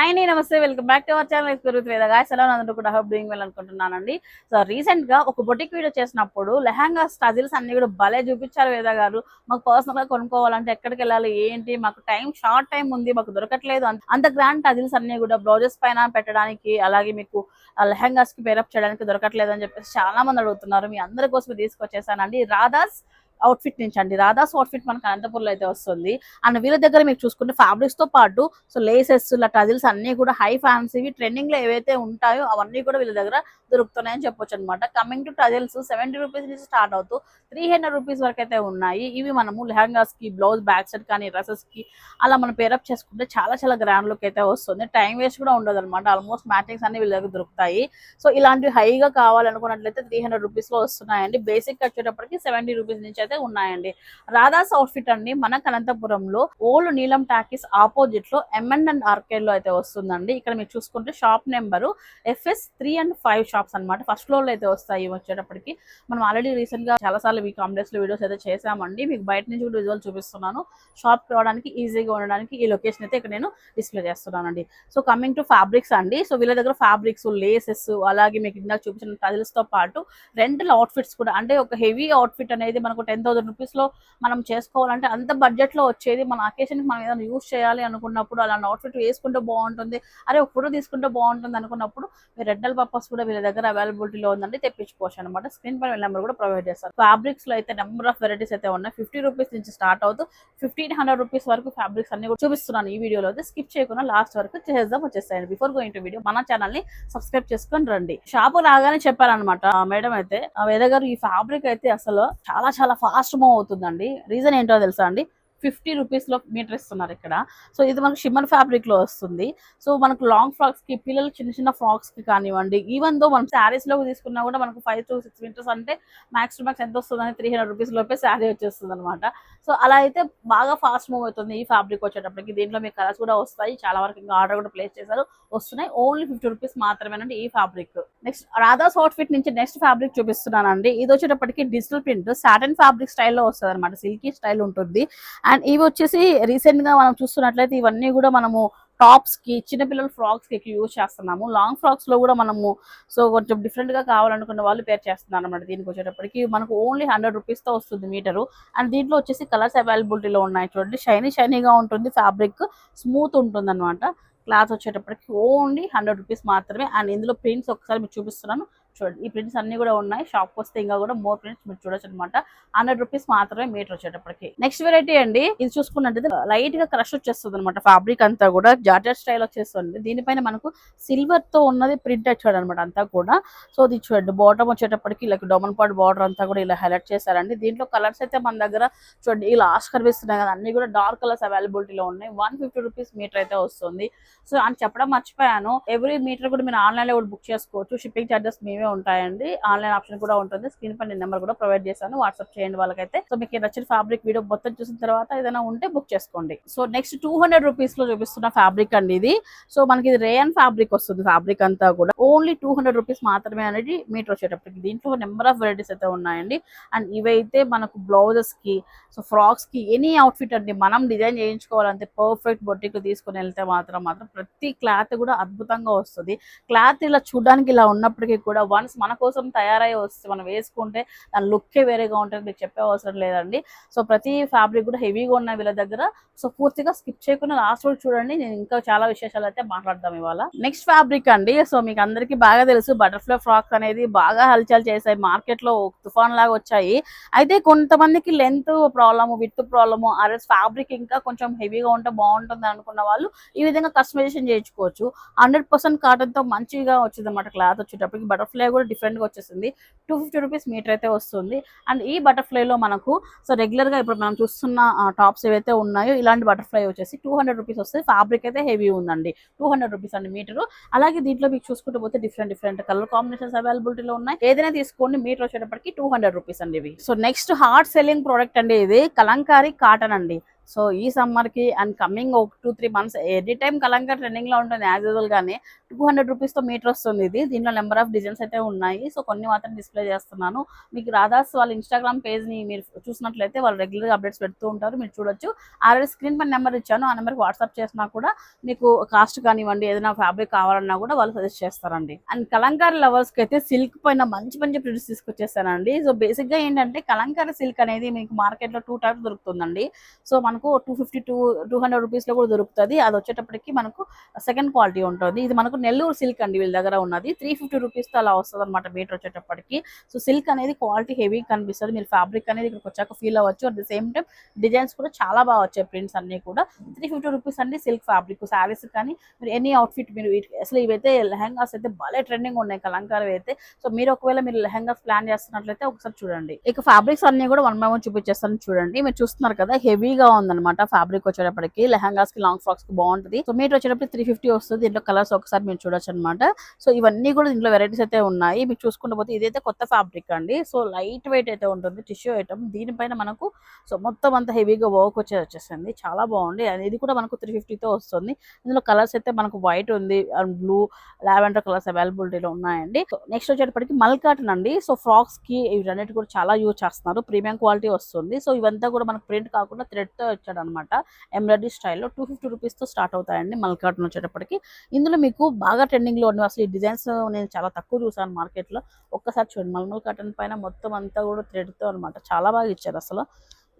Hi నేను నమస్తే. Welcome back to our channel గురుత్ వేద గాయస్ ఎలా అందరూ కూడా హబ్ డూయింగ్ వెల్ అనుకుంటున్నానండి. సో రీసెంట్గా ఒక బొటిక్ వీడియో చేసినప్పుడు లెహంగా స్టజిల్స్ అన్ని కూడా భలే చూపించారు వేద గారు. మాకు పర్సనల్గా కొనుక్కోవాలంటే ఎక్కడికి వెళ్ళాలి ఏంటి? మాకు టైం షార్ట్ టైం ఉంది మాకు దొరకట్లేదు అంత- అంత గ్రాండ్ టజిల్స్ అన్ని కూడా బ్లౌజెస్ పైన పెట్టడానికి అలాగే మీకు లెహంగాస్కి పేరప్ చేయడానికి దొరకట్లేదు అని చెప్పేసి చాలా మంది అడుగుతున్నారు. మీ అందరి కోసం తీసుకొచ్చేసానండి. రాధాస్ అవుట్ఫిట్ నుంచి అండి. రాధాస్ అవుట్ఫిట్ మనకు అనంతపురంలో అయితే వస్తుంది. అండ్ వీళ్ళ దగ్గర మీరు చూసుకుంటే fabrics తో పాటు సో లేసెస్ ఇలా టజిల్స్ అన్ని కూడా హై ఫ్యాన్సీవి ట్రెండింగ్లో ఏవైతే ఉంటాయో అవన్నీ కూడా వీళ్ళ దగ్గర దొరుకుతున్నాయని చెప్పొచ్చు అనమాట coming to tassels seventy rupees నుంచి స్టార్ట్ అవుతూ త్రీ హండ్రెడ్ రూపీస్ వరకు అయితే ఉన్నాయి. ఇవి మనము లెహంగాస్కి బ్లౌజ్ బ్యాక్ సెట్ కానీ డ్రెస్సెస్కి అలా మనం పేరప్ చేసుకుంటే చాలా చాలా గ్రాండ్ లుక్ అయితే వస్తుంది. టైం వేస్ట్ కూడా ఉండదు అనమాట ఆల్మోస్ట్ మ్యాటింగ్స్ అన్ని వీళ్ళ దగ్గర దొరుకుతాయి. సో ఇలాంటివి హైగా కావాలనుకున్నట్లయితే త్రీ హండ్రెడ్ రూపీస్లో వస్తున్నాయండి. బేసిక్ వచ్చేటప్పటికి సెవెంటీ రూపీస్ నుంచి అయితే ఉన్నాయండి. రాధాస్ అవుట్ఫిట్ అండి. మన అనంతపురంలో ఓల్డ్ నీలం టాకీస్ ఆపోజిట్లో ఎంఎన్ అండ్ ఆర్కేడ్లో అయితే వస్తుందండి. ఇక్కడ మీరు చూసుకుంటే shop number FS three and five shops అనమాట ఫస్ట్ ఫ్లోర్లో అయితే వస్తాయి వచ్చేటప్పటికి. మనం ఆల్రెడీ రీసెంట్గా చాలా సార్లు మీ కాంప్లెక్స్లో వీడియోస్ అయితే చేసామండి మీకు బయట నుంచి కూడా విజువల్ చూపిస్తున్నాను. షాప్ రావడానికి ఈజీగా ఉండడానికి ఈ లొకేషన్ అయితే ఇక్కడ నేను డిస్ప్లే చేస్తున్నానండి. సో కమింగ్ టు ఫ్యాబ్రిక్స్ అండి. సో వీళ్ళ దగ్గర ఫ్యాబ్రిక్స్ లేసెస్ అలాగే మీకు ఇందాక చూపించిన టజిల్స్తో పాటు రెంటల్ అవుట్ఫిట్స్ కూడా. అంటే ఒక హెవీ అవుట్ఫిట్ అనేది మనకు టెన్ టెన్ థౌసండ్ రూపీస్లో మనం చేసుకోవాలంటే అంత బడ్జెట్లో వచ్చేది మన అకేషన్ మనం ఏదైనా యూస్ చేయాలి అనుకున్నప్పుడు అలాంటి అవుట్ఫిట్ వేసుకుంటే బాగుంటుంది. అరే ఒక ఫోటో తీసుకుంటే బాగుంటుంది అనుకున్నప్పుడు మీరు రెంటల్ పర్పస్ కూడా వీళ్ళ దగ్గర అవైలబిలిటీలో ఉందండి తెప్పించుకోవచ్చు అనమాట స్క్రీన్ పైన వీళ్ళ నెంబర్ కూడా ప్రొవైడ్ చేస్తారు. ఫ్యాబ్రిక్స్లో అయితే నెంబర్ ఆఫ్ వెరైటీస్ అయితే ఉన్నాయి. ఫిఫ్టీ రూపీస్ నుంచి స్టార్ట్ అవుతూ ఫిఫ్టీన్ హండ్రెడ్ రూపీస్ వరకు ఫ్యాబ్రిక్స్ అన్ని కూడా చూపిస్తున్నాను ఈ వీడియోలో అయితే. స్కిప్ చేయకుండా లాస్ట్ వరకు చేద్దాం వచ్చేస్తాయండి బిఫోర్ గోయింగ్ టు వీడియో మన ఛానల్ని సబ్స్క్రైబ్ చేసుకొని రండి. షాప్ రాగానే చెప్పారనమాట మేడం అయితే వేద గారు ఈ ఫ్యాబ్రిక్ అయితే అసలు చాలా చాలా ఫాస్ట్ మూవ్ అవుతుందండి. రీజన్ ఏంటో తెలుసా అండి? ఫిఫ్టీ రూపీస్లో మీటర్ ఇస్తున్నారు ఇక్కడ. సో ఇది మనకు షిమ్మర్ ఫ్యాబ్రిక్లో వస్తుంది. సో మనకు లాంగ్ ఫ్రాక్స్కి పిల్లలు చిన్న చిన్న ఫ్రాక్స్కి కానివ్వండి ఈవెన్ దో మనం శారీస్లో తీసుకున్నా కూడా మనకు ఫైవ్ టు సిక్స్ మీటర్స్ అంటే మ్యాక్స్ టు మ్యాక్స్ ఎంత వస్తుంది త్రీ హండ్రెడ్ రూపీస్ లోపే శారీ వచ్చేస్తుంది అనమాట సో అలా అయితే బాగా ఫాస్ట్ మూవ్ అవుతుంది ఈ ఫ్యాబ్రిక్ వచ్చేటప్పటికి. దీంట్లో మీకు కలర్స్ కూడా వస్తాయి. చాలా వరకు ఇంకా ఆర్డర్ కూడా ప్లేస్ చేశారు. వస్తున్నాయి. ఓన్లీ ఫిఫ్టీ రూపీస్ మాత్రమేనండి ఈ ఫ్యాబ్రిక్ నెక్స్ట్ రాధాస్ అవుట్ఫిట్ నుంచి నెక్స్ట్ ఫ్యాబ్రిక్ చూపిస్తున్నానండి. ఇది వచ్చేటప్పటికి డిజిటల్ ప్రింట్ సాటన్ ఫ్యాబ్రిక్ స్టైల్లో వస్తుంది అనమాట సిల్కీ స్టైల్ ఉంటుంది. అండ్ ఇవి వచ్చేసి రీసెంట్గా మనం చూస్తున్నట్లయితే ఇవన్నీ కూడా మనము టాప్స్కి చిన్నపిల్లల ఫ్రాక్స్కి యూజ్ చేస్తున్నాము. లాంగ్ ఫ్రాక్స్లో కూడా మనము సో కొంచెం డిఫరెంట్గా కావాలనుకున్న వాళ్ళు పేర్ చేస్తున్నారు అనమాట దీనికి వచ్చేటప్పటికి. మనకు ఓన్లీ హండ్రెడ్ రూపీస్తో వస్తుంది మీటరు అండ్ దీంట్లో వచ్చేసి కలర్స్ అవైలబిలిటీలో ఉన్నాయి చూడండి. షైనీ షైనీగా ఉంటుంది ఫ్యాబ్రిక్ స్మూత్ ఉంటుంది అనమాట క్లాత్ వచ్చేటప్పటికి ఓన్లీ హండ్రెడ్ రూపీస్ మాత్రమే. అండ్ ఇందులో ప్రింట్స్ ఒకసారి మీకు చూపిస్తున్నాను. చూడండి. ఈ ప్రింట్స్ అన్ని కూడా ఉన్నాయి. షాప్ వస్తే ఇంకా కూడా మోర్ ప్రింట్స్ మీరు చూడొచ్చు అనమాట హండ్రెడ్ రూపీస్ మాత్రమే మీటర్ వచ్చేటప్పటికి. నెక్స్ట్ వెరైటీ అండి. ఇది చూసుకున్నట్టు లైట్గా క్రష్ వచ్చేస్తుంది అనమాట ఫ్యాబ్రిక్ అంతా కూడా జార్జెట్ స్టైల్ వచ్చేస్తుంది. దీనిపైన మనకు సిల్వర్తో ఉన్నది ప్రింట్ వచ్చాడు అనమాట అంతా కూడా. సో ఇది చూడండి. బాటమ్ వచ్చేటప్పటికి ఇలా డొమన్ పాట్ బార్డర్ అంతా కూడా ఇలా హైలైట్ చేశారండి. దీంట్లో కలర్స్ అయితే మన దగ్గర చూడండి ఇలా లాస్ట్ కనిపిస్తున్నాయి కదా అన్ని కూడా డార్క్ కలర్స్ అవైలబిలిటీలో ఉన్నాయి. వన్ ఫిఫ్టీ రూపీస్ మీటర్ అయితే వస్తుంది. సో అని చెప్పడం మర్చిపోయాను. ఎవ్రీ మీటర్ కూడా మీరు ఆన్లైన్లో కూడా బుక్ చేసుకోవచ్చు. షిప్పింగ్ చార్జెస్ మేమే ఉంటాయండి. ఆన్లైన్ ఆప్షన్ కూడా ఉంటుంది. స్క్రీన్ పై నేను నెంబర్ కూడా ప్రొవైడ్ చేశాను. వాట్సాప్ చేయండి వాళ్ళకైతే. సో మీకు నచ్చిన ఫ్యాబ్రిక్ వీడియో మొత్తం చూసిన తర్వాత ఏదైనా ఉంటే బుక్ చేసుకోండి. సో నెక్స్ట్ టూ హండ్రెడ్ రూపీస్లో చూపిస్తున్న ఫ్యాబ్రిక్ అండి ఇది. సో మనకి ఇది రేయన్ ఫ్యాబ్రిక్ వస్తుంది ఫ్యాబ్రిక్ అంతా కూడా. ఓన్లీ టూ హండ్రెడ్ రూపీస్ మాత్రమే అనేది మీటర్ వచ్చేటప్పటికి దీంట్లో నెంబర్ ఆఫ్ వెరైటీస్ అయితే ఉన్నాయండి. అండ్ ఇవైతే మనకు బ్లౌజెస్కి సో ఫ్రాక్స్కి ఎనీ అవుట్ఫిట్ అండి మనం డిజైన్ చేయించుకోవాలంటే పర్ఫెక్ట్ బొట్టిక్ తీసుకుని వెళ్తే మాత్రం మాత్రం ప్రతి క్లాత్ కూడా అద్భుతంగా వస్తుంది. క్లాత్ ఇలా చూడడానికి ఇలా ఉన్నప్పటికీ కూడా వన్స్ మన కోసం తయారై వస్తే మనం వేసుకుంటే దాని లుక్కే వేరేగా ఉంటుంది మీకు చెప్పే అవసరం లేదండి. సో ప్రతి ఫ్యాబ్రిక్ కూడా హెవీగా ఉన్నాయి వీళ్ళ దగ్గర. సో పూర్తిగా స్కిప్ చేయకుండా లాస్ట్ వరకు చూడండి. నేను ఇంకా చాలా విశేషాలు అయితే మాట్లాడదాం ఇవాళ. నెక్స్ట్ ఫ్యాబ్రిక్ అండి. సో మీకు అందరికీ బాగా తెలుసు బటర్ఫ్లై ఫ్రాక్స్ అనేది బాగా హల్చల్ చేశాయి. మార్కెట్లో తుఫాన్ లాగా వచ్చాయి. అయితే కొంతమందికి లెంత్ ప్రాబ్లము విత్ ప్రాబ్లము అరెస్ ఫ్యాబ్రిక్ ఇంకా కొంచెం హెవీగా ఉంటే బాగుంటుంది అనుకున్న వాళ్ళు ఈ విధంగా కస్టమైజేషన్ చేయించుకోవచ్చు. హండ్రెడ్ పర్సెంట్ కాటన్తో మంచిగా వచ్చింది అనమాట క్లాత్ వచ్చేటప్పటికి. బటర్ఫ్లై కూడా డిఫరెంట్గా వచ్చేసింది. టూ ఫిఫ్టీ రూపీస్ మీటర్ అయితే వస్తుంది. అండ్ ఈ బటర్ఫ్లై లో మనకు సో రెగ్యులర్గా ఇప్పుడు మనం చూస్తున్న టాప్స్ ఏవైతే ఉన్నాయో ఇలాంటి బటర్ఫ్లై వచ్చేసి టూ హండ్రెడ్ రూపీస్ వస్తుంది. ఫ్యాబ్రిక్ అయితే హెవీ ఉందండి. టూ హండ్రెడ్ రూపీస్ అండి మీటర్. అలాగే దీంట్లో మీకు చూసుకుంటూ పోతే డిఫరెంట్ డిఫరెంట్ కలర్ కాంబినేషన్స్ అవైలబిలిటీలో ఉన్నాయి. ఏదైనా తీసుకోండి మీటర్ వచ్చేటప్పటికి టూ హండ్రెడ్ రూపీస్ అండి ఇవి. So next hard selling product అండి ఇది. కలంకారీ కాటన్ అండి. సో ఈ సమ్మర్కి అండ్ కమింగ్ ఒక two three months any time కలంగా ట్రెండింగ్లో ఉంటుంది యాజ్ యూజువల్ గానే టూ హండ్రెడ్ రూపీస్తో మీటర్ వస్తుంది ఇది. దీంట్లో నెంబర్ ఆఫ్ డిజైన్స్ అయితే ఉన్నాయి. సో కొన్ని మాత్రం డిస్ప్లే చేస్తున్నాను. మీకు రాధాస్ వాళ్ళ ఇన్స్టాగ్రామ్ పేజ్ని మీరు చూసినట్లయితే వాళ్ళు రెగ్యులర్గా అప్డేట్స్ పెడుతూ ఉంటారు. మీరు చూడొచ్చు. ఆల్రెడీ స్క్రీన్ పైన నెంబర్ ఇచ్చాను. ఆ నెంబర్కి వాట్సాప్ చేసినా కూడా మీకు కాస్ట్ కానివ్వండి ఏదైనా ఫ్యాబ్రిక్ కావాలన్నా కూడా వాళ్ళు సజెస్ట్ చేస్తారండి. అండ్ కలంకారీ లవర్స్కి అయితే సిల్క్ పైన మంచి మంచి ప్రింట్స్ తీసుకొచ్చేసానండి. సో బేసిక్గా ఏంటంటే కలంకారీ సిల్క్ అనేది మీకు మార్కెట్లో టూ టైప్స్ దొరుకుతుందండి. సో మనకు two fifty two two hundred రూపీస్లో కూడా దొరుకుతుంది. అది వచ్చేటప్పటికి మనకు సెకండ్ క్వాలిటీ ఉంటుంది. ఇది మనకు నెల్లూరు సిల్క్ అండి వీళ్ళ దగ్గర ఉన్నది. త్రీ ఫిఫ్టీ రూపీస్తో అలా వస్తుంది అనమాట మీటర్ వచ్చేటప్పటికి. సో సిల్క్ అనేది క్వాలిటీ హెవీ కనిపిస్తుంది. మీరు ఫ్యాబ్రిక్ అనేది ఇక్కడికి వచ్చాక ఫీల్ అవ్వచ్చు. At the same time designs కూడా చాలా బాగా వచ్చాయి ప్రింట్స్ అన్ని కూడా. త్రీ ఫిఫ్టీ రూపీస్ అండి సిల్క్ ఫ్యాబ్రిక్ శారీస్ కానీ మీరు ఎనీ అవుట్ఫిట్ మీరు అసలు ఇవైతే లెహంగాస్ అయితే భలే ట్రెండింగ్ ఉన్నాయి కలంకారం అయితే. సో మీరు ఒకవేళ మీరు లెహంగాస్ ప్లాన్ చేస్తున్నట్లయితే ఒకసారి చూడండి. ఇక ఫ్యాబ్రిక్స్ అన్ని కూడా వన్ బై వన్ చూపించేస్తాను చూడండి. మీరు చూస్తున్నారు కదా హెవీగా ఉందన్నమాట ఫ్యాబ్రిక్ వచ్చేటప్పటికి. లెహంగాస్కి లాంగ్ ఫ్రాక్స్కి బాగుంటుంది. సో మీటర్ వచ్చేటప్పుడు త్రీ ఫిఫ్టీ వస్తుంది. దీంట్లో కలర్స్ ఒకసారి మీరు చూడొచ్చు అనమాట సో ఇవన్నీ కూడా దీంట్లో వెరైటీస్ అయితే ఉన్నాయి. మీకు చూసుకుంటూ పోతే ఇదైతే కొత్త ఫ్యాబ్రిక్ అండి. సో లైట్ వెయిట్ అయితే ఉంటుంది టిష్యూ ఐటమ్ దీనిపైన మనకు సో మొత్తం అంత హెవీగా వర్క్ వచ్చే వచ్చేసింది. చాలా బాగుంది. అది ఇది కూడా మనకు త్రీ ఫిఫ్టీతో వస్తుంది. ఇందులో కలర్స్ అయితే మనకు వైట్ ఉంది అండ్ బ్లూ లావెండర్ కలర్స్ అవైలబిలిటీలో ఉన్నాయండి. నెక్స్ట్ వచ్చేటప్పటికి మల్ కాటన్ అండి. సో ఫ్రాక్స్కి ఇవన్నిటి కూడా చాలా యూజ్ చేస్తున్నారు. ప్రీమియం క్వాలిటీ వస్తుంది. సో ఇవంతా కూడా మనకు ప్రింట్ కాకుండా థ్రెడ్తో వచ్చాడు అనమాట ఎంబ్రాయిడరీ స్టైల్లో టూ ఫిఫ్టీ రూపీస్తో స్టార్ట్ అవుతాయండి మల్ కాటన్ వచ్చేటప్పటికి. ఇందులో మీకు బాగా ట్రెండింగ్లో అసలు ఈ డిజైన్స్ నేను చాలా తక్కువ చూసాను మార్కెట్లో. ఒక్కసారి చూడండి మల్మల్ కాటన్ పైన మొత్తం అంతా కూడా థ్రెడ్తో అనమాట. చాలా బాగా ఇచ్చారు అసలు.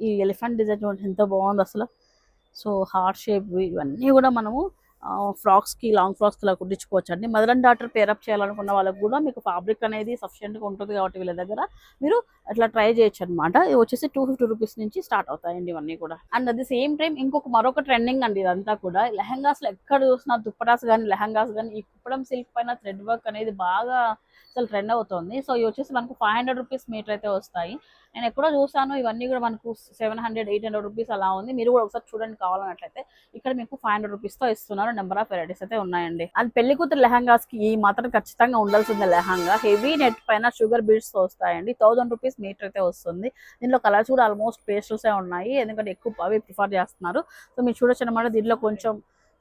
ఈ ఎలిఫెంట్ డిజైన్ చూడండి ఎంత బాగుంది అసలు. సో హార్ట్ షేప్ ఇవన్నీ కూడా మనము ఫ్రాక్స్కి లాంగ్ ఫ్రాక్స్కి ఇలా కుట్టించుకోవచ్చు అండి మదర్ అండ్ డాటర్ పేరప్ చేయాలనుకున్న వాళ్ళకి కూడా మీకు ఫ్యాబ్రిక్ అనేది సఫిషియెంట్గా ఉంటుంది కాబట్టి వీళ్ళ దగ్గర మీరు అట్లా ట్రై చేయొచ్చు అనమాట ఇవి వచ్చేసి టూ ఫిఫ్టీ రూపీస్ నుంచి స్టార్ట్ అవుతాయండి ఇవన్నీ కూడా. And at the same time ఇంకొక మరొక ట్రెండింగ్ అండి ఇదంతా కూడా. లెహంగాస్లో ఎక్కడ చూసినా దుప్పటాస్ కానీ లెహంగాస్ కానీ ఈ కుప్పడం సిల్క్ పైన థ్రెడ్ వర్క్ అనేది బాగా అసలు ట్రెండ్ అవుతుంది. సో ఇవి వచ్చేసి మనకు ఫైవ్ హండ్రెడ్ రూపీస్ మీటర్ అయితే వస్తాయి. నేను ఎక్కడో చూసాను ఇవన్నీ కూడా మనకు seven hundred eight hundred rupees అలా ఉంది. మీరు కూడా ఒకసారి చూడండి కావాలన్నట్లయితే. ఇక్కడ మీకు ఫైవ్ హండ్రెడ్ రూపీస్తో ఇస్తున్నారు. నెంబర్ ఆఫ్ వెరైటీస్ అయితే ఉన్నాయండి. అండ్ పెళ్ళి కూతురు లెహంగాస్కి ఈ మాత్రం ఖచ్చితంగా ఉండాల్సిందే లెహంగా. హెవీ నెట్ పైన షుగర్ బీడ్స్ వస్తాయండి. థౌసండ్ రూపీస్ మీటర్ అయితే వస్తుంది. దీనిలో కలర్స్ కూడా ఆల్మోస్ట్ పేస్టల్స్ ఏ ఉన్నాయి. ఎందుకంటే ఎక్కువ అవి ప్రిఫర్ చేస్తున్నారు. సో మీరు చూడొచ్చు అనమాట దీంట్లో కొంచెం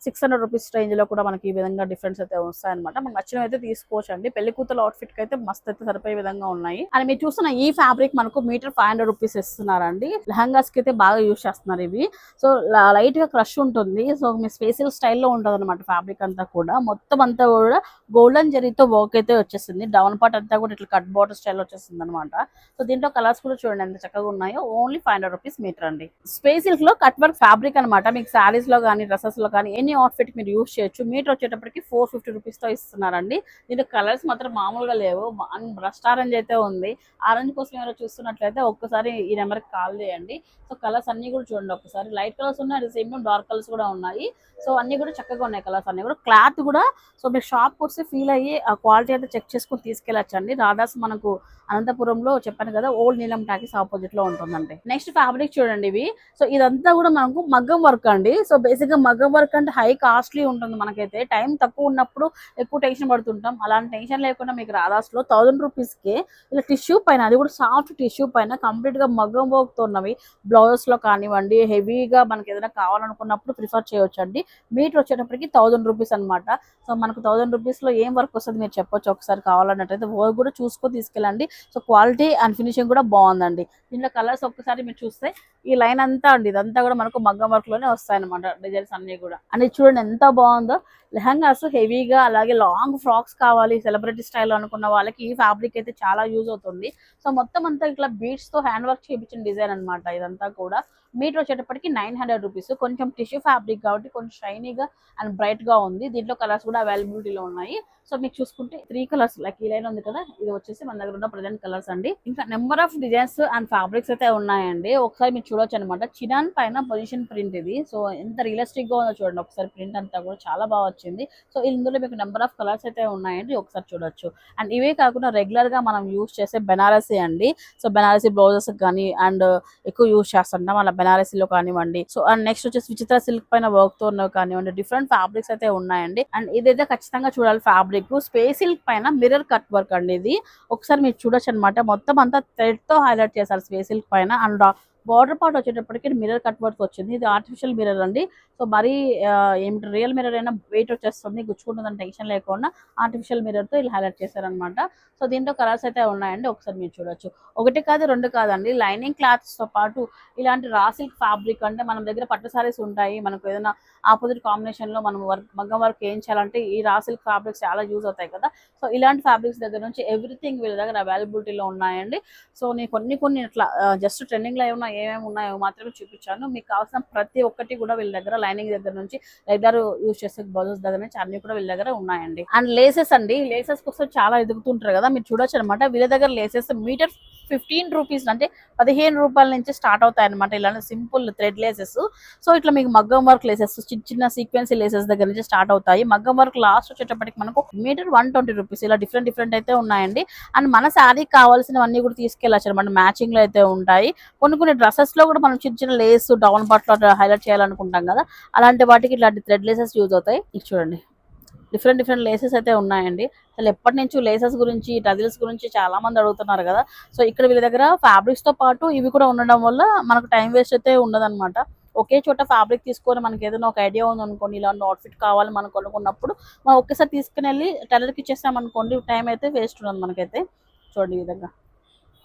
సిక్స్ హండ్రెడ్ రూపీస్ రేంజ్లో కూడా మనకి ఈ విధంగా డిఫరెన్స్ అయితే వస్తాయన్నమాట. మనకు నచ్చినవి అయితే తీసుకోవచ్చు అండి పెళ్ళి కూతురు అవుట్ఫిట్ అయితే మస్త్ అయితే సరిపోయే విధంగా ఉన్నాయి. అండ్ మీరు చూస్తున్న ఈ ఫ్యాబ్రిక్ మనకు మీటర్ ఫైవ్ హండ్రెడ్ రూపీస్ ఇస్తున్నారండి. లెహంగాస్కి అయితే బాగా యూస్ చేస్తున్నారు ఇవి. సో లైట్గా క్రష్ ఉంటుంది. సో మీ స్పేషియల్ స్టైల్లో ఉంటుంది అనమాట ఫ్యాబ్రిక్ అంతా కూడా. మొత్తం అంతా కూడా గోల్డెన్ జరీతో వర్క్ అయితే వచ్చేసింది. డౌన్ పార్ట్ అంతా కూడా ఇట్లా కట్ బాటర్ స్టైల్ వచ్చేసింది అనమాట సో దీంట్లో కలర్స్ కూడా చూడండి ఎంత చక్కగా ఉన్నాయో. Only five hundred rupees metre అండి. స్పేసిల్స్లో కట్ వర్క్ ఫ్యాబ్రిక్ అనమాట మీకు శారీస్లో కానీ డ్రెస్సెస్లో కానీ ఎనీ అవుట్ఫిట్ మీరు యూస్ చేయొచ్చు. మీటర్ వచ్చేటప్పటికి ఫోర్ ఫిఫ్టీ రూపీస్తో ఇస్తున్నారండి. దీని కలర్స్ మాత్రం మామూలుగా లేవు. బ్రస్ట్ ఆరెంజ్ అయితే ఉంది. ఆరెంజ్ కోసం ఎవరో చూస్తున్నట్లయితే ఒక్కసారి ఈ నెంబర్కి కాల్ చేయండి. సో కలర్స్ అన్ని కూడా చూడండి ఒకసారి లైట్ కలర్స్ ఉన్నాయి అట్ సేమ్ డార్క్ కలర్స్ కూడా ఉన్నాయి. సో అన్ని కూడా చక్కగా ఉన్నాయి కలర్స్ అన్ని కూడా. క్లాత్ కూడా సో మీరు షాప్ వస్తే ఫీల్ అయ్యి ఆ క్వాలిటీ అయితే చెక్ చేసుకొని తీసుకెళ్ళచ్చండి. రాధాస్ మనకు అనంతపురంలో చెప్పాను కదా ఓల్డ్ నీలం టాకీస్ ఆపోజిట్లో ఉంటుందండి. నెక్స్ట్ ఫ్యాబ్రిక్ చూడండి ఇవి. సో ఇదంతా కూడా మనకు మగ్గం వర్క్ అండి. సో బేసిక్గా మగ్గం వర్క్ అంటే హై కాస్ట్లీ ఉంటుంది మనకైతే. టైం తక్కువ ఉన్నప్పుడు ఎక్కువ టెన్షన్ పడుతుంటాం. అలాంటి టెన్షన్ లేకుండా మీకు రాధాస్లో థౌసండ్ రూపీస్కి ఇలా టిష్యూ పైన అది కూడా సాఫ్ట్ టిష్యూ పైన కంప్లీట్గా మగ్గం వర్క్తో ఉన్నవి బ్లౌజెస్లో కానివ్వండి హెవీగా మనకి ఏదైనా కావాలనుకున్నప్పుడు ప్రిఫర్ చేయొచ్చు అండి మీటర్ వచ్చేటప్పటికి థౌసండ్ రూపీస్ అన్నమాట. సో మనకు థౌసండ్ రూపీస్లో ఏం వర్క్ వస్తుంది మీరు చెప్పొచ్చు ఒకసారి కావాలన్నట్టయితే. వర్క్ కూడా చూసుకొని తీసుకెళ్ళండి. సో క్వాలిటీ అండ్ ఫినిషింగ్ కూడా బాగుందండి. దీంట్లో కలర్స్ ఒక్కసారి మీరు చూస్తే ఈ లైన్ అంతా అండి. ఇదంతా కూడా మనకు మగ్గం వర్క్లోనే వస్తాయి అనమాట డిజైన్స్ అన్ని కూడా. ఇది చూడండి ఎంత బాగుందో. లెహంగాస్ హెవీగా అలాగే లాంగ్ ఫ్రాక్స్ కావాలి సెలబ్రిటీ స్టైల్ అనుకున్న వాళ్ళకి ఈ ఫ్యాబ్రిక్ అయితే చాలా యూజ్ అవుతుంది. సో మొత్తం అంతా ఇట్లా బీడ్స్తో హ్యాండ్ వర్క్ చేయించిన డిజైన్ అన్నమాట ఇదంతా కూడా. మీటర్ వచ్చేటప్పటికి నైన్ హండ్రెడ్ రూపీస్ కొంచెం టిష్యూ ఫ్యాబ్రిక్ కాబట్టి కొంచెం షైనీగా అండ్ బ్రైట్గా ఉంది. దీంట్లో కలర్స్ కూడా అవైలబిలిటీలో ఉన్నాయి. సో మీకు చూసుకుంటే త్రీ కలర్స్ లైక్ ఈ లైన్ ఉంది కదా ఇది వచ్చేసి మన దగ్గర ఉన్న ప్రజెంట్ కలర్స్ అండి. ఇంకా number of designs and fabrics అయితే ఉన్నాయండి. ఒకసారి మీరు చూడొచ్చు అనమాట చిరాన్ పైన పొజిషన్ ప్రింట్ ఇది. సో ఎంత రియలిస్టిక్గా ఉందో చూడండి. ఒకసారి ప్రింట్ అంతా కూడా చాలా బాగా వచ్చింది. సో ఇందులో మీకు నెంబర్ ఆఫ్ కలర్స్ అయితే ఉన్నాయండి. ఒకసారి చూడొచ్చు. అండ్ ఇవే కాకుండా రెగ్యులర్గా మనం యూస్ చేసే బెనారసీ అండి. సో బెనారసీ బ్లౌజెస్ కానీ అండ్ ఎక్కువ యూస్ చేస్తుంటాం. అలా బెనారసీలో కానివ్వండి. సో అండ్ నెక్స్ట్ వచ్చేసి విచిత్ర సిల్క్ పైన వర్క్తో ఉన్నవి కానివ్వండి. డిఫరెంట్ ఫ్యాబ్రిక్స్ అయితే ఉన్నాయండి. అండ్ ఇదైతే ఖచ్చితంగా చూడాలి. ఫ్యాబ్రిక్ మీకు స్పేసిల్ పైన మిర్రర్ కట్ వర్క్ అండి ఇది. ఒకసారి మీరు చూడొచ్చు అనమాట మొత్తం అంతా థ్రెడ్తో హైలైట్ చేశారు స్పేస్ పైన. అండ్ బార్డర్ పార్ట్ వచ్చేటప్పటికి మిర్రర్ కట్ వర్క్ వచ్చింది. ఇది ఆర్టిఫిషియల్ మిర్రర్ అండి. సో మరీ ఏమిటి రియల్ మిర్రర్ అయినా వెయిట్ వచ్చేస్తుంది. గుచ్చుకుంటుందని టెన్షన్ లేకుండా ఆర్టిఫిషియల్ మిర్రర్తో ఇలా హైలైట్ చేశారనమాట సో దీంట్లో కలర్స్ అయితే ఉన్నాయండి. ఒకసారి మీరు చూడొచ్చు. ఒకటి కాదు రెండు కాదండి. లైనింగ్ క్లాత్స్తో పాటు ఇలాంటి రా సిల్క్ ఫ్యాబ్రిక్ అంటే మన దగ్గర పట్టు సారీస్ ఉంటాయి. మనకు ఏదైనా ఆపోజిట్ కాంబినేషన్లో మనం వర్క్ మగ్గం వర్క్ ఏం చేయాలంటే ఈ రా సిల్క్ ఫ్యాబ్రిక్స్ చాలా యూజ్ అవుతాయి కదా. సో ఇలాంటి ఫ్యాబ్రిక్స్ దగ్గర నుంచి ఎవ్రీథింగ్ వీళ్ళ దగ్గర అవైలబిలిటీలో ఉన్నాయండి. సో నేను కొన్ని కొన్ని ఇట్లా జస్ట్ ట్రెండింగ్లో ఏమన్నా ఏమేమి ఉన్నాయో మాత్రమే చూపించాను. మీకు కావాల్సిన ప్రతి ఒక్కటి కూడా వీళ్ళ దగ్గర లైనింగ్ దగ్గర నుంచి లెదర్ యూజ్ చేసే బ్లౌజెస్ దగ్గర నుంచి అన్ని కూడా వీళ్ళ దగ్గర ఉన్నాయండి. అండ్ లేసెస్ అండి లేసెస్ కోసం చాలా ఎదుగుతుంటారు కదా మీరు చూడొచ్చు అనమాట వీళ్ళ దగ్గర లేసెస్ మీటర్ ఫిఫ్టీన్ రూపీస్ అంటే పదిహేను రూపాయల నుంచి స్టార్ట్ అవుతాయి అనమాట ఇలాంటి సింపుల్ థ్రెడ్ లేసెస్. సో ఇట్లా మీకు మగ్గం వర్క్ లేసెస్ చిన్న చిన్న సీక్వెన్సీ లేసెస్ దగ్గర నుంచి స్టార్ట్ అవుతాయి. మగ్గం వర్క్ లాస్ట్ వచ్చేటప్పటికి మనకు మీటర్ వన్ ట్వంటీ రూపీస్. ఇలా డిఫరెంట్ డిఫరెంట్ అయితే ఉన్నాయండి. అండ్ మన శారీకి కావాల్సినవన్నీ కూడా తీసుకెళ్ళచ్చు అనమాట మ్యాచింగ్లో అయితే ఉంటాయి. కొన్ని కొన్ని డ్రెస్సెస్లో కూడా మనం చిన్న చిన్న లేస్ డౌన్ బట్లో హైలైట్ చేయాలనుకుంటాం కదా. అలాంటి వాటికి ఇట్లాంటి థ్రెడ్ లేసెస్ యూజ్ అవుతాయి. ఇది చూడండి. డిఫరెంట్ డిఫరెంట్ లేసెస్ అయితే ఉన్నాయండి. అసలు ఎప్పటి నుంచి లేసెస్ గురించి టజిల్స్ గురించి చాలా మంది అడుగుతున్నారు కదా. సో ఇక్కడ వీళ్ళ దగ్గర ఫ్యాబ్రిక్స్తో పాటు ఇవి కూడా ఉండడం వల్ల మనకు టైం వేస్ట్ అయితే ఉండదన్నమాట. ఒకే చోట ఫ్యాబ్రిక్ తీసుకొని మనకి ఏదైనా ఒక ఐడియా ఉంది అనుకోండి ఇలాంటి అవుట్ఫిట్ కావాలి మనకు అనుకున్నప్పుడు మనం ఒకేసారి తీసుకుని వెళ్ళి టైలర్కి ఇచ్చేస్తాం అనుకోండి టైం అయితే వేస్ట్ ఉండదు మనకైతే. చూడండి ఈ విధంగా.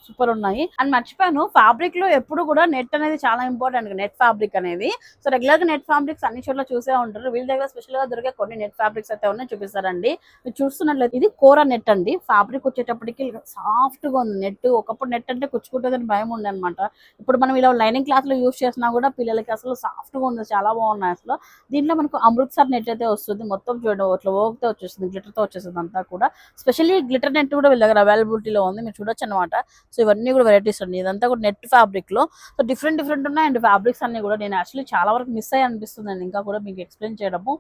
సూపర్ ఉన్నాయి. అండ్ మర్చిపోయాను ఫ్యాబ్రిక్లో ఎప్పుడు కూడా నెట్ అనేది చాలా ఇంపార్టెంట్ నెట్ ఫ్యాబ్రిక్ అనేది. సో రెగ్యులర్గా నెట్ ఫ్యాబ్రిక్స్ అన్ని చోట్ల చూసే ఉంటారు. వీళ్ళ దగ్గర స్పెషల్గా దొరికే కొన్ని నెట్ ఫ్యాబ్రిక్స్ అయితే ఉన్నాయి చూపిస్తారండి మీరు చూస్తున్నట్లయితే ఇది కోర నెట్ అండి. ఫ్యాబ్రిక్ వచ్చేటప్పటికి సాఫ్ట్గా ఉంది నెట్ ఒకప్పుడు నెట్ అంటే కుచ్చుకుంటుందని భయం ఉండే అనమాట ఇప్పుడు మనం ఇలా లైనింగ్ క్లాత్లో యూస్ చేసినా కూడా పిల్లలకి అసలు సాఫ్ట్గా ఉంది. చాలా బాగున్నాయి అసలు. దీంట్లో మనకు అమృత్సర్ నెట్ అయితే వస్తుంది. మొత్తం చూడండి ఇట్లా ఓకే వచ్చేస్తుంది గ్లిటర్తో వచ్చేస్తుంది అంతా కూడా. స్పెషల్లీ గ్లిటర్ నెట్ కూడా వీళ్ళ దగ్గర అవైలబిలిటీలో ఉంది. మీరు చూడొచ్చు అనమాట సో ఇవన్నీ కూడా వెరైటీస్ అండి. ఇదంతా కూడా నెట్ ఫ్యాబ్రిక్లో. సో డిఫరెంట్ డిఫరెంట్ ఉన్నాయండి ఫ్యాబ్రిక్స్ అన్ని కూడా నేను యాక్చువల్లీ చాలా వరకు మిస్ అయ్యి అనిపిస్తుంది ఇంకా కూడా మీకు ఎక్స్ప్లెయిన్ చేయడము.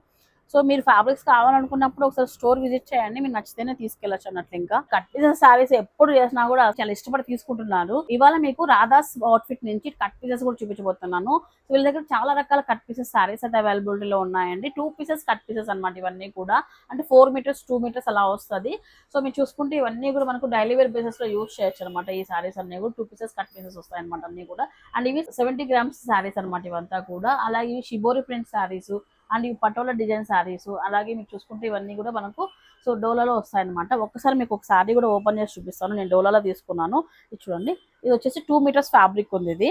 సో మీరు ఫ్యాబ్రిక్స్ కావాలనుకున్నప్పుడు ఒకసారి స్టోర్ విజిట్ చేయండి. మీరు నచ్చితేనే తీసుకెళ్ళచ్చు అన్నట్లు ఇంకా. కట్ పీసెస్ సారీస్ ఎప్పుడు చేసినా కూడా చాలా ఇష్టపడి తీసుకుంటున్నారు. ఇవాళ మీకు రాధాస్ అవుట్ఫిట్ నుంచి కట్ పీసెస్ కూడా చూపించబోతున్నాను. సో వీళ్ళ దగ్గర చాలా రకాల కట్ పీసెస్ సారీస్ అయితే అవైలబిలిటీలో ఉన్నాయండి. టూ పీసెస్ కట్ పీసెస్ అన్నమాట ఇవన్నీ కూడా. అంటే ఫోర్ మీటర్స్ టూ మీటర్స్ అలా వస్తుంది. సో మీరు చూసుకుంటే ఇవన్నీ కూడా మనకు డైలీ వేర్ బేసిస్లో యూజ్ చేయొచ్చు అనమాట ఈ సారీస్ అన్ని కూడా టూ పీసెస్ కట్ పీసెస్ వస్తాయి అనమాట అన్ని కూడా. అండ్ ఇవి సెవెంటీ గ్రామ్స్ సారీస్ అనమాట ఇవంతా కూడా. అలాగే ఇవి షిబోరి ప్రింట్ సారీస్ అండ్ ఈ పటోలో డిజైన్ శారీస్ అలాగే మీరు చూసుకుంటే ఇవన్నీ కూడా మనకు సో డోలాలో వస్తాయన్నమాట. ఒక్కసారి మీకు ఒక సారీ కూడా ఓపెన్ చేసి చూపిస్తాను. నేను డోలాలో తీసుకున్నాను. ఇది చూడండి. ఇది వచ్చేసి టూ మీటర్స్ ఫ్యాబ్రిక్ ఉంది ఇది.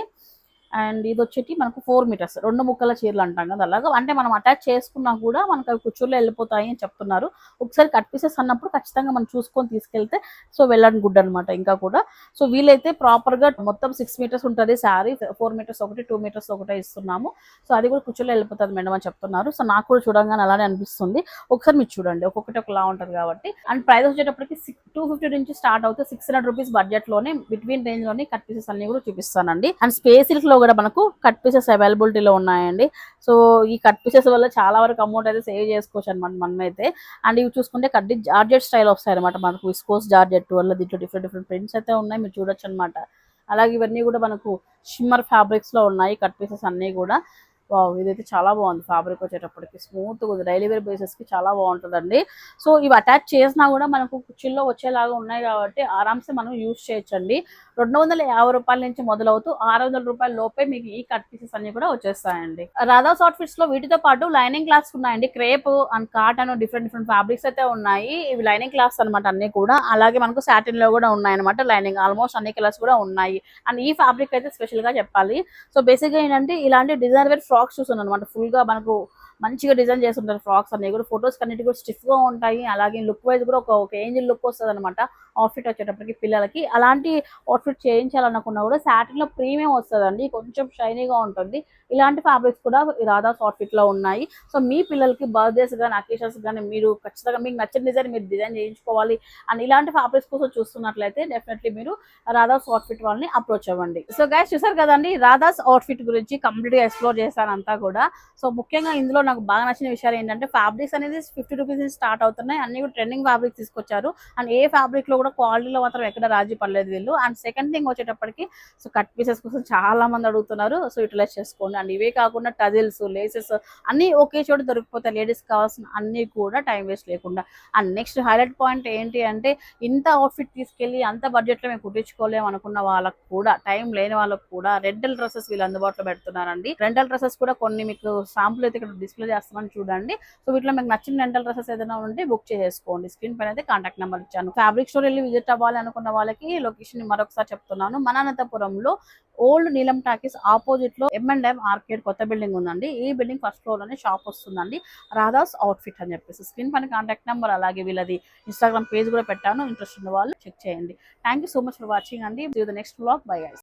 అండ్ ఇది వచ్చేటి మనకు ఫోర్ మీటర్స్. రెండు ముక్కల చీరలు అంటాం కదా అలాగా. అంటే మనం అటాచ్ చేసుకున్నా కూడా మనకు అవి కుచ్చుల్లో వెళ్ళిపోతాయి అని చెప్తున్నారు. ఒకసారి కట్ పీసెస్ అన్నప్పుడు ఖచ్చితంగా మనం చూసుకొని తీసుకెళ్తే సో వెళ్ళని గుడ్ అనమాట ఇంకా కూడా. సో వీలైతే ప్రాపర్గా మొత్తం సిక్స్ మీటర్స్ ఉంటుంది శారీ ఫోర్ మీటర్స్ ఒకటి టూ మీటర్స్ ఒకటే ఇస్తున్నాము. సో అది కూడా కుచ్చులో వెళ్ళిపోతుంది మేడం అని చెప్తున్నారు. సో నాకు కూడా చూడంగానే అలానే అనిపిస్తుంది. ఒకసారి మీరు చూడండి ఒక్కొక్కటి ఒకలా ఉంటుంది కాబట్టి. అండ్ ప్రైస్ వచ్చేటప్పటికి టూ ఫిఫ్టీ నుంచి స్టార్ట్ అవుతే సిక్స్ హండ్రెడ్ రూపీస్ బడ్జెట్లోనే బిట్వీన్ రేంజ్లోనే కట్ పీసెస్ అన్ని కూడా చూపిస్తానండి. అండ్ స్పేస్లో కూడా మనకు కట్ పీసెస్ అవైలబిలిటీలో ఉన్నాయండి. సో ఈ కట్ పీసెస్ వల్ల చాలా వరకు అమౌంట్ అయితే సేవ్ చేసుకోవచ్చు అనమాట మనమైతే. అండ్ ఇవి చూసుకుంటే కడ్డీ జార్జెట్ స్టైల్ వస్తాయి అనమాట మనకు విస్కోస్ జార్జెట్ వల్ల దీంట్లో డిఫరెంట్ డిఫరెంట్ ప్రింట్స్ అయితే ఉన్నాయి మీరు చూడొచ్చు అనమాట అలాగే ఇవన్నీ కూడా మనకు షిమ్మర్ ఫ్యాబ్రిక్స్లో ఉన్నాయి కట్ పీసెస్ అన్నీ కూడా. వావ్ ఇదైతే చాలా బాగుంది ఫ్యాబ్రిక్ వచ్చేటప్పటికి. స్మూత్ ఉంది. డైలీ వేర్కి చాలా బాగుంటుందండి. సో ఇవి అటాచ్ చేసినా కూడా మనకు కుర్చీల్లో వచ్చేలాగా ఉన్నాయి కాబట్టి ఆరామ్సే మనం యూజ్ చేయొచ్చండి. రెండు వందల యాభై రూపాయల నుంచి మొదలవుతూ ఆరు వందల రూపాయల లోపే మీకు ఈ కట్ పీసెస్ అన్ని కూడా వచ్చేస్తాయండి. రాధాస్ అవుట్ఫిట్స్లో వీటితో పాటు లైనింగ్ క్లాస్ ఉన్నాయండి. Crepe and cotton different different fabrics అయితే ఉన్నాయి. ఇవి లైనింగ్ క్లాస్ అన్నమాట అన్ని కూడా. అలాగే మనకు సాటిన్లో కూడా ఉన్నాయి అనమాట లైనింగ్ ఆల్మోస్ట్ అన్ని కలర్స్ కూడా ఉన్నాయి. అండ్ ఈ ఫ్యాబ్రిక్ అయితే స్పెషల్గా చెప్పాలి. సో బేసిక్గా ఏంటంటే ఇలాంటి డిజైన్ వేర్ ఫ్రాక్స్ చూస్తున్నాను అనమాట ఫుల్గా మనకు మంచిగా డిజైన్ చేస్తుంటారు ఫ్రాక్స్. అనేవి కూడా ఫొటోస్ అన్నిటి కూడా స్టిఫ్గా ఉంటాయి. అలాగే లుక్ వైజ్ కూడా ఒక ఒక ఏంజిల్ లుక్ వస్తుంది అనమాట అవుట్ఫిట్ వచ్చేటప్పటికి పిల్లలకి. అలాంటి అవుట్ఫిట్ చేయించాలనుకున్నా కూడా శాటిన్లో ప్రీమియం వస్తుందండి. కొంచెం షైనీగా ఉంటుంది. ఇలాంటి ఫ్యాబ్రిక్స్ కూడా రాధాస్ అవుట్ఫిట్లో ఉన్నాయి. సో మీ పిల్లలకి బర్త్డేస్ కానీ అకేషన్స్ కానీ మీరు ఖచ్చితంగా మీకు నచ్చిన డిజైన్ మీరు డిజైన్ చేయించుకోవాలి అండ్ ఇలాంటి ఫ్యాబ్రిక్స్ కోసం చూస్తున్నట్లయితే డెఫినెట్లీ మీరు రాధాస్ అవుట్ఫిట్ వాళ్ళని అప్రోచ్ అవ్వండి. సో గైస్ చూసారు కదండి? రాధాస్ అవుట్ఫిట్ గురించి కంప్లీట్గా ఎక్స్ప్లోర్ చేశాను అంతా కూడా. సో ముఖ్యంగా ఇందులో నాకు బాగా నచ్చిన విషయాలు ఏంటంటే ఫ్యాబ్రిక్స్ అనేది ఫిఫ్టీ రూపీస్ నుంచి స్టార్ట్ అవుతున్నాయి. అన్ని కూడా ట్రెండింగ్ ఫ్యాబ్రిక్స్ తీసుకొచ్చారు. అండ్ ఏ ఫ్యాబ్రిక్లో కూడా క్వాలిటీలో మాత్రం ఎక్కడ రాజీ పడలేదు వీళ్ళు. అండ్ సెకండ్ థింగ్ వచ్చేటప్పటికి సో కట్ పీసెస్ కోసం చాలా మంది అడుగుతున్నారు. సో యూటిలైజ్ చేసుకోండి. అండ్ ఇవే కాకుండా టజిల్స్ లేసెస్ అన్నీ ఒకే చోట దొరికిపోతాయి లేడీస్ కావాల్సిన అన్నీ కూడా టైం వేస్ట్ లేకుండా. అండ్ నెక్స్ట్ హైలైట్ పాయింట్ ఏంటి అంటే ఇంత అవుట్ఫిట్ తీసుకెళ్ళి అంత బడ్జెట్లో మేము కుట్టించుకోలేము అనుకున్న వాళ్ళకు కూడా టైం లేని వాళ్ళకు కూడా రెంటల్ డ్రెస్సెస్ వీళ్ళు అందుబాటులో పెడుతున్నారండి. రెంటల్ డ్రెస్సెస్ కూడా కొన్ని మీకు శాంపుల్ అయితే ఇక్కడ డిస్ప్లే చేస్తామని చూడండి. సో వీటిలో మీకు నచ్చిన రెంటల్ డ్రెస్సెస్ ఏదైనా ఉంటే బుక్ చేసుకోండి స్క్రీన్ పైన అయితే కాంటాక్ట్ నెంబర్ ఇచ్చాను. ఫ్యాబ్రిక్ స్టోర్ వెళ్ళి విజిట్ అవ్వాలి అనుకున్న వాళ్ళకి లొకేషన్ మరొకసారి చెప్తున్నాను. మన అనంతపురంలో ఓల్డ్ నీలం టాకీస్ ఆపోజిట్లో ఎం అండ్ ఎం ఆర్కేడ్ కొత్త బిల్డింగ్ ఉందండి. ఈ బిల్డింగ్ ఫస్ట్ ఫ్లోర్లోనే షాప్ వస్తుందండి. రాధాస్ అవుట్ఫిట్ అని చెప్పేసి స్క్రీన్ పైన కాంటాక్ట్ నెంబర్ అలాగే వీళ్ళది ఇన్స్టాగ్రామ్ పేజ్ కూడా పెట్టాను. ఇంట్రెస్ట్ ఉన్న వాళ్ళు చెక్ చేయండి. Thank you so much for watching అండి. The next blog bye ice